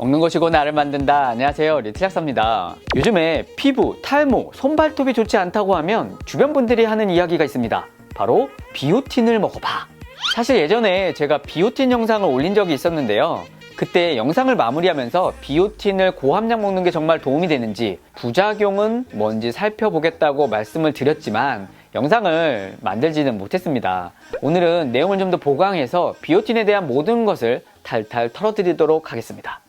먹는 것이고 나를 만든다. 안녕하세요. 리틀약사입니다. 요즘에 피부, 탈모, 손발톱이 좋지 않다고 하면 주변 분들이 하는 이야기가 있습니다. 바로 비오틴을 먹어봐. 사실 예전에 제가 비오틴 영상을 올린 적이 있었는데요. 그때 영상을 마무리하면서 비오틴을 고함량 먹는 게 정말 도움이 되는지 부작용은 뭔지 살펴보겠다고 말씀을 드렸지만 영상을 만들지는 못했습니다. 오늘은 내용을 좀 더 보강해서 비오틴에 대한 모든 것을 탈탈 털어드리도록 하겠습니다.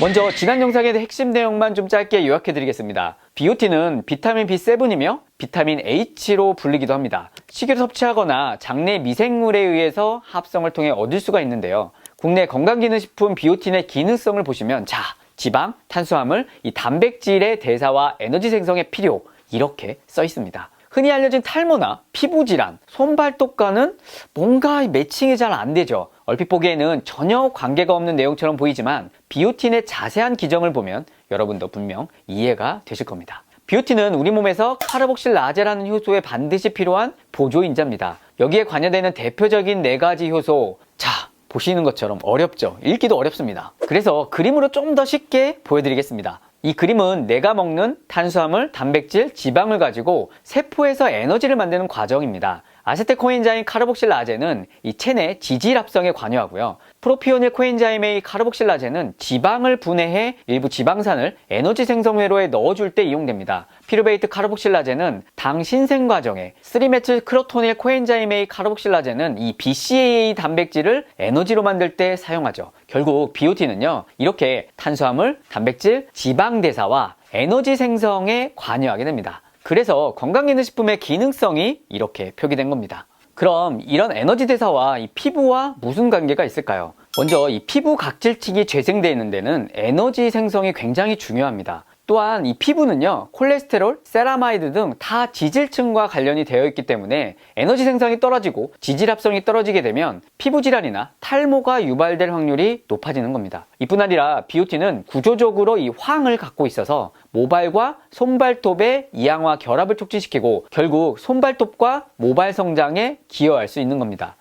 먼저 지난 영상의 핵심 내용만 좀 짧게 요약해 드리겠습니다. 비오틴은 비타민 B7이며 비타민 H로 불리기도 합니다. 식이를 섭취하거나 장내 미생물에 의해서 합성을 통해 얻을 수가 있는데요. 국내 건강기능식품 비오틴의 기능성을 보시면 자, 지방, 탄수화물, 이 단백질의 대사와 에너지 생성에 필요 이렇게 써 있습니다. 흔히 알려진 탈모나 피부 질환, 손발톱과는 뭔가 매칭이 잘 안 되죠. 얼핏 보기에는 전혀 관계가 없는 내용처럼 보이지만 비오틴의 자세한 기정을 보면 여러분도 분명 이해가 되실 겁니다. 비오틴은 우리 몸에서 카르복실 라제라는 효소에 반드시 필요한 보조인자입니다. 여기에 관여되는 대표적인 네 가지 효소. 자, 보시는 것처럼 어렵죠. 읽기도 어렵습니다. 그래서 그림으로 좀 더 쉽게 보여드리겠습니다. 이 그림은 내가 먹는 탄수화물, 단백질, 지방을 가지고 세포에서 에너지를 만드는 과정입니다. 아세트 코엔자임 카르복실라제는 이 체내 지질 합성에 관여하고요. 프로피오닐 코엔자임의 카르복실라제는 지방을 분해해 일부 지방산을 에너지 생성회로에 넣어줄 때 이용됩니다. 피루베이트 카르복실라제는 당 신생 과정에 3메틸 크로토닐 코엔자임의 카르복실라제는 이 BCAA 단백질을 에너지로 만들 때 사용하죠. 결국 비오틴은요. 이렇게 탄수화물, 단백질, 지방 대사와 에너지 생성에 관여하게 됩니다. 그래서 건강기능식품의 기능성이 이렇게 표기된 겁니다. 그럼 이런 에너지 대사와 이 피부와 무슨 관계가 있을까요? 먼저 이 피부 각질층이 재생되어 있는 데는 에너지 생성이 굉장히 중요합니다. 또한 이 피부는요 콜레스테롤, 세라마이드 등 다 지질층과 관련이 되어 있기 때문에 에너지 생성이 떨어지고 지질 합성이 떨어지게 되면 피부 질환이나 탈모가 유발될 확률이 높아지는 겁니다. 이뿐 아니라 비오틴은 구조적으로 이 황을 갖고 있어서 모발과 손발톱의 이항화 결합을 촉진시키고 결국 손발톱과 모발 성장에 기여할 수 있는 겁니다.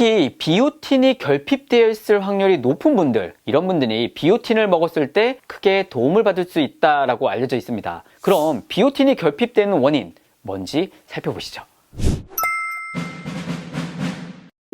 특히 비오틴이 결핍되어 있을 확률이 높은 분들 이런 분들이 비오틴을 먹었을 때 크게 도움을 받을 수 있다라고 알려져 있습니다. 그럼 비오틴이 결핍되는 원인 뭔지 살펴보시죠.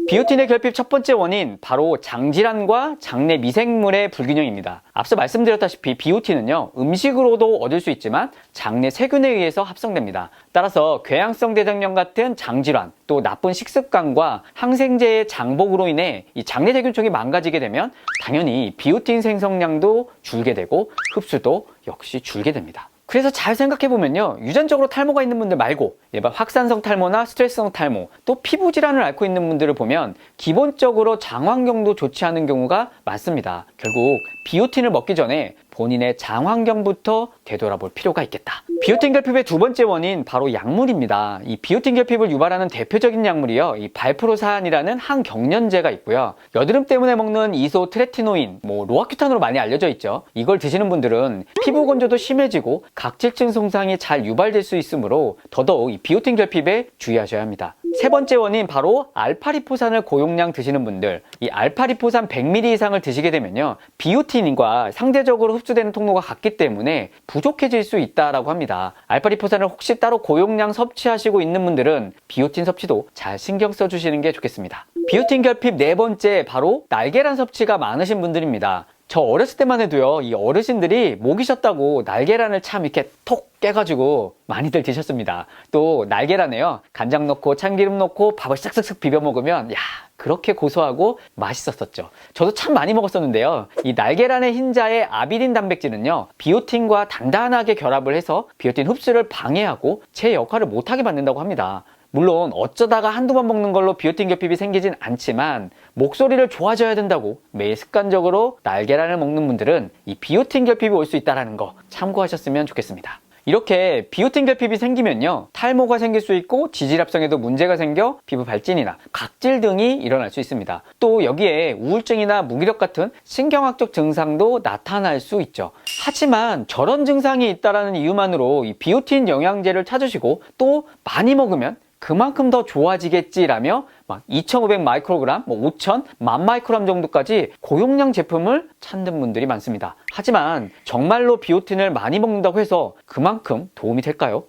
비오틴의 결핍 첫 번째 원인 바로 장질환과 장내 미생물의 불균형입니다. 앞서 말씀드렸다시피 비오틴은요 음식으로도 얻을 수 있지만 장내 세균에 의해서 합성됩니다. 따라서 궤양성 대장염 같은 장질환 또 나쁜 식습관과 항생제의 장복으로 인해 이 장내 세균총이 망가지게 되면 당연히 비오틴 생성량도 줄게 되고 흡수도 역시 줄게 됩니다. 그래서 잘 생각해보면요. 유전적으로 탈모가 있는 분들 말고 일반 확산성 탈모나 스트레스성 탈모 또 피부 질환을 앓고 있는 분들을 보면 기본적으로 장환경도 좋지 않은 경우가 많습니다. 결국 비오틴을 먹기 전에 본인의 장환경부터 되돌아볼 필요가 있겠다. 비오틴 결핍의 두 번째 원인 바로 약물입니다. 이 비오틴 결핍을 유발하는 대표적인 약물이요. 이 발프로산이라는 항경련제가 있고요. 여드름 때문에 먹는 이소트레티노인, 뭐 로아큐탄으로 많이 알려져 있죠. 이걸 드시는 분들은 피부 건조도 심해지고 각질층 손상이 잘 유발될 수 있으므로 더더욱 이 비오틴 결핍에 주의하셔야 합니다. 세 번째 원인 바로 알파리포산을 고용량 드시는 분들. 이 알파리포산 100ml 이상을 드시게 되면요 비오틴과 상대적으로 흡수되는 통로가 같기 때문에 부족해질 수 있다라고 합니다. 알파리포산을 혹시 따로 고용량 섭취하시고 있는 분들은 비오틴 섭취도 잘 신경 써주시는 게 좋겠습니다. 비오틴 결핍 네 번째 바로 날계란 섭취가 많으신 분들입니다 저 어렸을 때만 해도요, 이 어르신들이 목이 쉬었다고 날계란을 참 이렇게 톡 깨가지고 많이들 드셨습니다. 또 날계란에요, 간장 넣고 참기름 넣고 밥을 싹싹싹 비벼 먹으면, 야, 그렇게 고소하고 맛있었었죠. 저도 참 많이 먹었었는데요. 이 날계란의 흰자의 아비린 단백질은요, 비오틴과 단단하게 결합을 해서 비오틴 흡수를 방해하고 제 역할을 못하게 만든다고 합니다. 물론 어쩌다가 한두 번 먹는 걸로 비오틴 결핍이 생기진 않지만 목소리를 좋아져야 된다고 매일 습관적으로 날계란을 먹는 분들은 이 비오틴 결핍이 올 수 있다는 거 참고하셨으면 좋겠습니다. 이렇게 비오틴 결핍이 생기면요 탈모가 생길 수 있고 지질합성에도 문제가 생겨 피부 발진이나 각질 등이 일어날 수 있습니다 또 여기에 우울증이나 무기력 같은 신경학적 증상도 나타날 수 있죠 하지만 저런 증상이 있다는 이유만으로 이 비오틴 영양제를 찾으시고 또 많이 먹으면 그만큼 더 좋아지겠지라며 막 2,500 마이크로그램, 뭐 5,000, 만 마이크로그램 정도까지 고용량 제품을 찾는 분들이 많습니다. 하지만 정말로 비오틴을 많이 먹는다고 해서 그만큼 도움이 될까요?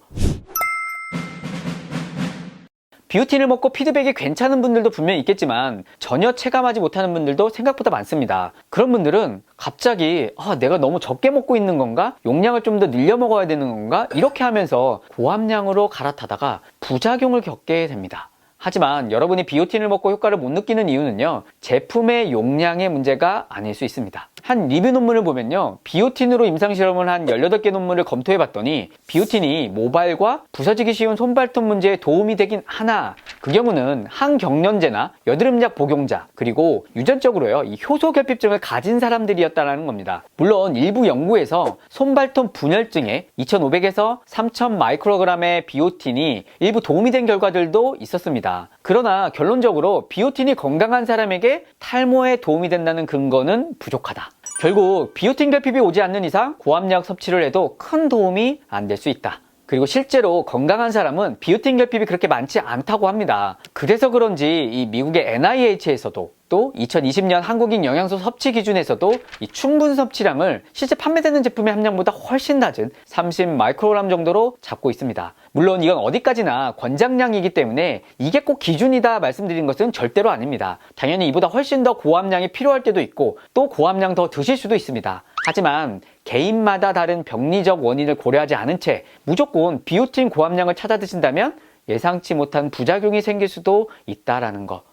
비오틴을 먹고 피드백이 괜찮은 분들도 분명히 있겠지만 전혀 체감하지 못하는 분들도 생각보다 많습니다. 그런 분들은 갑자기 아, 내가 너무 적게 먹고 있는 건가? 용량을 좀 더 늘려 먹어야 되는 건가? 이렇게 하면서 고함량으로 갈아타다가 부작용을 겪게 됩니다. 하지만 여러분이 비오틴을 먹고 효과를 못 느끼는 이유는요, 제품의 용량의 문제가 아닐 수 있습니다. 한 리뷰 논문을 보면요, 비오틴으로 임상실험을 한 18개 논문을 검토해 봤더니, 비오틴이 모발과 부서지기 쉬운 손발톱 문제에 도움이 되긴 하나, 그 경우는 항경련제나 여드름약 복용자, 그리고 유전적으로요, 이 효소 결핍증을 가진 사람들이었다는 겁니다. 물론 일부 연구에서 손발톱 분열증에 2500에서 3000 마이크로그램의 비오틴이 일부 도움이 된 결과들도 있었습니다. 그러나 결론적으로 비오틴이 건강한 사람에게 탈모에 도움이 된다는 근거는 부족하다. 결국 비오틴 결핍이 오지 않는 이상 고함량 섭취를 해도 큰 도움이 안 될 수 있다. 그리고 실제로 건강한 사람은 비오틴 결핍이 그렇게 많지 않다고 합니다. 그래서 그런지 이 미국의 NIH에서도 또 2020년 한국인 영양소 섭취 기준에서도 이 충분 섭취량을 실제 판매되는 제품의 함량보다 훨씬 낮은 30 마이크로그램 정도로 잡고 있습니다. 물론 이건 어디까지나 권장량이기 때문에 이게 꼭 기준이다 말씀드린 것은 절대로 아닙니다. 당연히 이보다 훨씬 더 고함량이 필요할 때도 있고 또 고함량 더 드실 수도 있습니다. 하지만 개인마다 다른 병리적 원인을 고려하지 않은 채 무조건 비오틴 고함량을 찾아 드신다면 예상치 못한 부작용이 생길 수도 있다라는 것.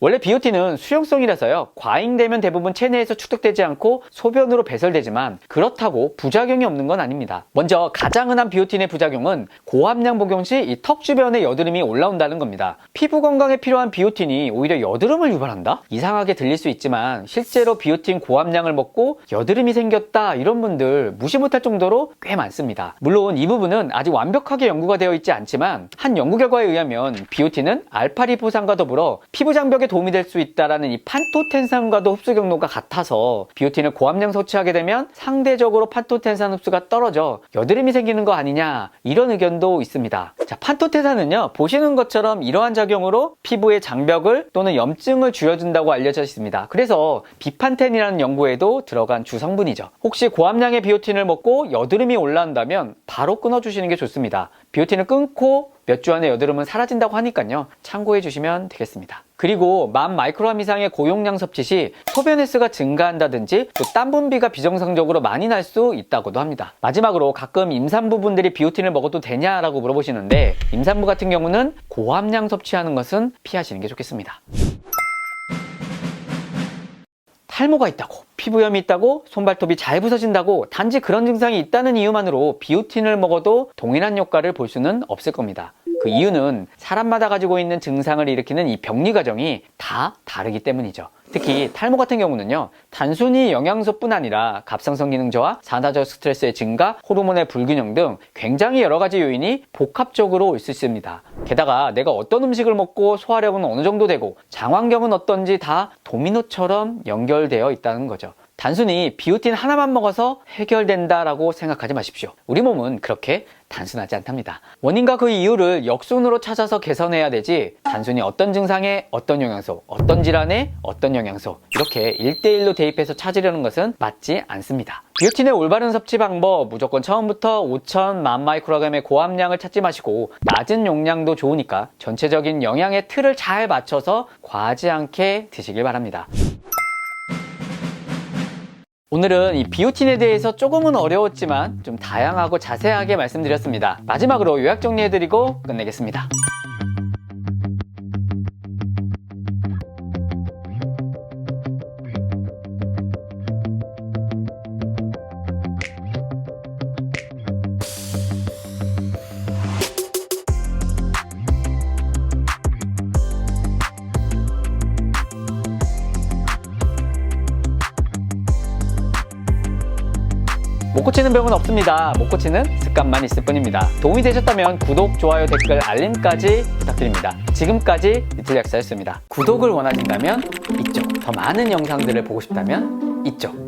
원래 비오틴은 수용성이라서요, 과잉되면 대부분 체내에서 축적되지 않고 소변으로 배설되지만 그렇다고 부작용이 없는 건 아닙니다. 먼저 가장 흔한 비오틴의 부작용은 고함량 복용 시 이 턱 주변에 여드름이 올라온다는 겁니다. 피부 건강에 필요한 비오틴이 오히려 여드름을 유발한다? 이상하게 들릴 수 있지만 실제로 비오틴 고함량을 먹고 여드름이 생겼다 이런 분들 무시 못할 정도로 꽤 많습니다. 물론 이 부분은 아직 완벽하게 연구가 되어 있지 않지만 한 연구 결과에 의하면 비오틴은 알파리포산과 더불어 피부 장벽에 도움이 될 수 있다라는 이 판토텐산과도 흡수 경로가 같아서 비오틴을 고함량 섭취하게 되면 상대적으로 판토텐산 흡수가 떨어져 여드름이 생기는 거 아니냐 이런 의견도 있습니다. 자, 판토텐산은요 보시는 것처럼 이러한 작용으로 피부의 장벽을 또는 염증을 줄여준다고 알려져 있습니다. 그래서 비판텐이라는 연구에도 들어간 주성분이죠. 혹시 고함량의 비오틴을 먹고 여드름이 올라온다면 바로 끊어주시는 게 좋습니다. 비오틴을 끊고 몇 주 안에 여드름은 사라진다고 하니까요. 참고해 주시면 되겠습니다. 그리고 만 마이크로함 이상의 고용량 섭취 시 소변 횟수가 증가한다든지 또 땀 분비가 비정상적으로 많이 날 수 있다고도 합니다. 마지막으로 가끔 임산부분들이 비오틴을 먹어도 되냐라고 물어보시는데 임산부 같은 경우는 고함량 섭취하는 것은 피하시는 게 좋겠습니다. 탈모가 있다고, 피부염이 있다고, 손발톱이 잘 부서진다고, 단지 그런 증상이 있다는 이유만으로 비오틴을 먹어도 동일한 효과를 볼 수는 없을 겁니다. 그 이유는 사람마다 가지고 있는 증상을 일으키는 이 병리 과정이 다 다르기 때문이죠. 특히 탈모 같은 경우는요, 단순히 영양소뿐 아니라 갑상선 기능 저하, 산화적 스트레스의 증가, 호르몬의 불균형 등 굉장히 여러 가지 요인이 복합적으로 올 수 있습니다. 게다가 내가 어떤 음식을 먹고 소화력은 어느 정도 되고 장환경은 어떤지 다 도미노처럼 연결되어 있다는 거죠. 단순히 비오틴 하나만 먹어서 해결된다라고 생각하지 마십시오. 우리 몸은 그렇게 단순하지 않답니다. 원인과 그 이유를 역순으로 찾아서 개선해야 되지 단순히 어떤 증상에 어떤 영양소, 어떤 질환에 어떤 영양소 이렇게 1대1로 대입해서 찾으려는 것은 맞지 않습니다. 비오틴의 올바른 섭취 방법 무조건 처음부터 5천 만 마이크로그램의 고함량을 찾지 마시고 낮은 용량도 좋으니까 전체적인 영양의 틀을 잘 맞춰서 과하지 않게 드시길 바랍니다. 오늘은 이 비오틴에 대해서 조금은 어려웠지만 좀 다양하고 자세하게 말씀드렸습니다. 마지막으로 요약 정리해드리고 끝내겠습니다. 못 고치는 병은 없습니다. 못 고치는 습관만 있을 뿐입니다. 도움이 되셨다면 구독, 좋아요, 댓글, 알림까지 부탁드립니다. 지금까지 리틀 약사였습니다. 구독을 원하신다면 이쪽, 더 많은 영상들을 보고 싶다면 이쪽.